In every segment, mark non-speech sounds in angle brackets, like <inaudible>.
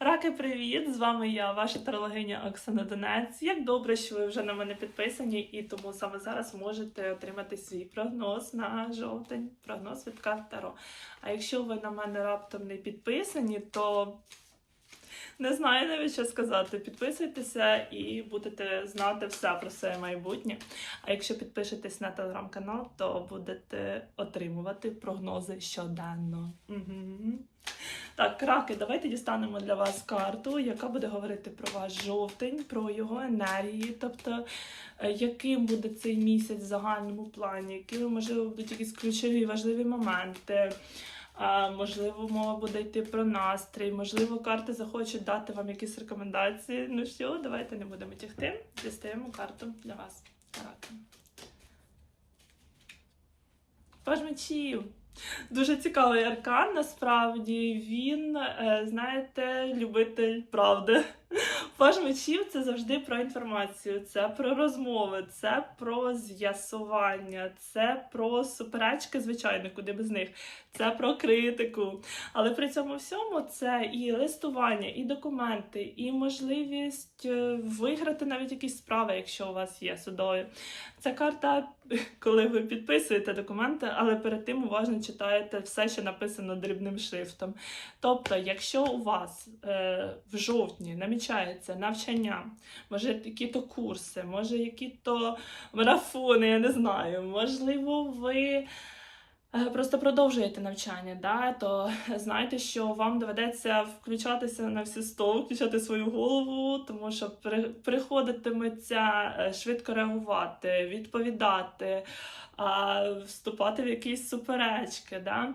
Раки, привіт! З вами я, ваша тарологиня Оксана Донець. Як добре, що ви вже на мене підписані, і тому саме зараз можете отримати свій прогноз на жовтень, прогноз від карт Таро. А якщо ви на мене раптом не підписані, то не знаю навіть що сказати. Підписуйтеся і будете знати все про своє майбутнє. А якщо підпишетесь на телеграм-канал, то будете отримувати прогнози щоденно. Угу. Так, краки, давайте дістанемо для вас карту, яка буде говорити про ваш жовтень, про його енергії, тобто е, яким буде цей місяць в загальному плані, які можливо будуть якісь ключові важливі моменти. Можливо, мова буде йти про настрій, можливо, карти захочуть дати вам якісь рекомендації. Ну що, давайте не будемо тягти. Дістаємо карту для вас. Паж мечів. Дуже цікавий аркан, насправді він, е, знаєте, любитель правди. <laughs> Паж мечів це завжди про інформацію, це про розмови, це про з'ясування, це про суперечки, звичайно, куди без них, це про критику. Але при цьому всьому це і листування, і документи, і можливість е, виграти навіть якісь справи, якщо у вас є судові. Це карта, <laughs> коли ви підписуєте документи, але перед тим уважно читаєте все, що написано дрібним шрифтом. Тобто, якщо у вас е, в жовтні намічається навчання, може які-то курси, може які-то марафони, я не знаю, можливо, ви. Е, Просто продовжуєте навчання, да, то <laughs> знайте, що вам доведеться включатися на всі сто, включати свою голову, тому що при- приходитиметься е, швидко реагувати, відповідати, вступати в якісь суперечки. Да?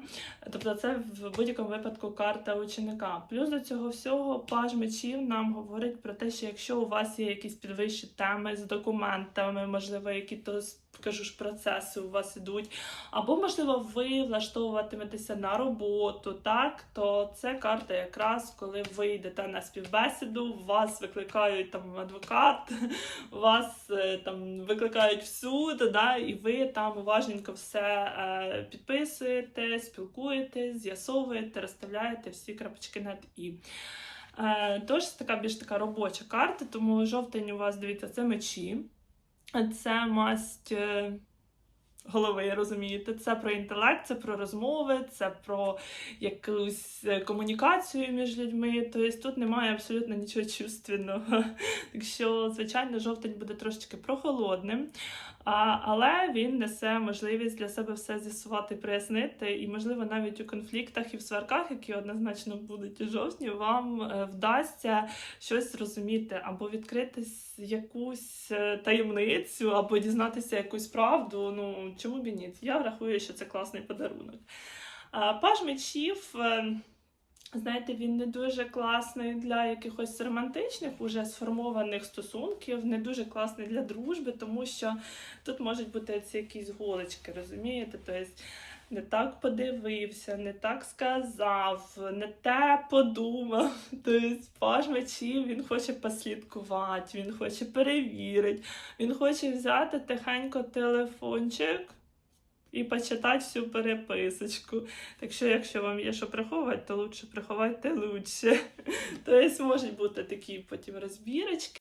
Тобто це в будь-якому випадку карта ученика. Плюс до цього всього паж мечів нам говорить про те, що якщо у вас є якісь підвищі теми з документами, можливо, які то скажу ж процеси у вас ідуть, або можливо ви влаштовуватиметеся на роботу, так то це карта якраз коли ви йдете на співбесіду, вас викликають там адвокат, <laughs> вас е, там викликають в да, і ви там уважненько все е, підписуєте, спілкуєтесь, з'ясовуєте, розставляєте всі крапочки над і. Е, Тож така більш така робоча карта, тому жовтень у вас дивіться, це мечі. Це масть е, голови, розумієте? Це про інтелект, це про розмови, це про якусь е, комунікацію між людьми. Тобто тут немає абсолютно нічого чувственного. <laughs> Так що, звичайно, жовтень буде трошечки прохолодним, а, але він несе можливість для себе все з'ясувати, прояснити, і, можливо, навіть у конфліктах і в сварках, які однозначно будуть у жовтні, вам е, вдасться щось зрозуміти або відкрити якусь е, таємницю, або дізнатися якусь правду. Ну чому б і ні? Я рахую, що це класний подарунок. Паж мечів. Знаєте, він не дуже класний для якихось романтичних, уже сформованих стосунків, не дуже класний для дружби, тому що тут можуть бути ці якісь голочки, розумієте? Тобто не так подивився, не так сказав, не те подумав. <laughs> Тобто паж мечів він хоче послідкувати, він хоче перевірити, він хоче взяти тихенько телефончик. І почитати всю переписочку. Так що, якщо вам є що приховувати, то лучше приховайте лучше. <laughs> Тобто можуть бути такі потім розбірочки.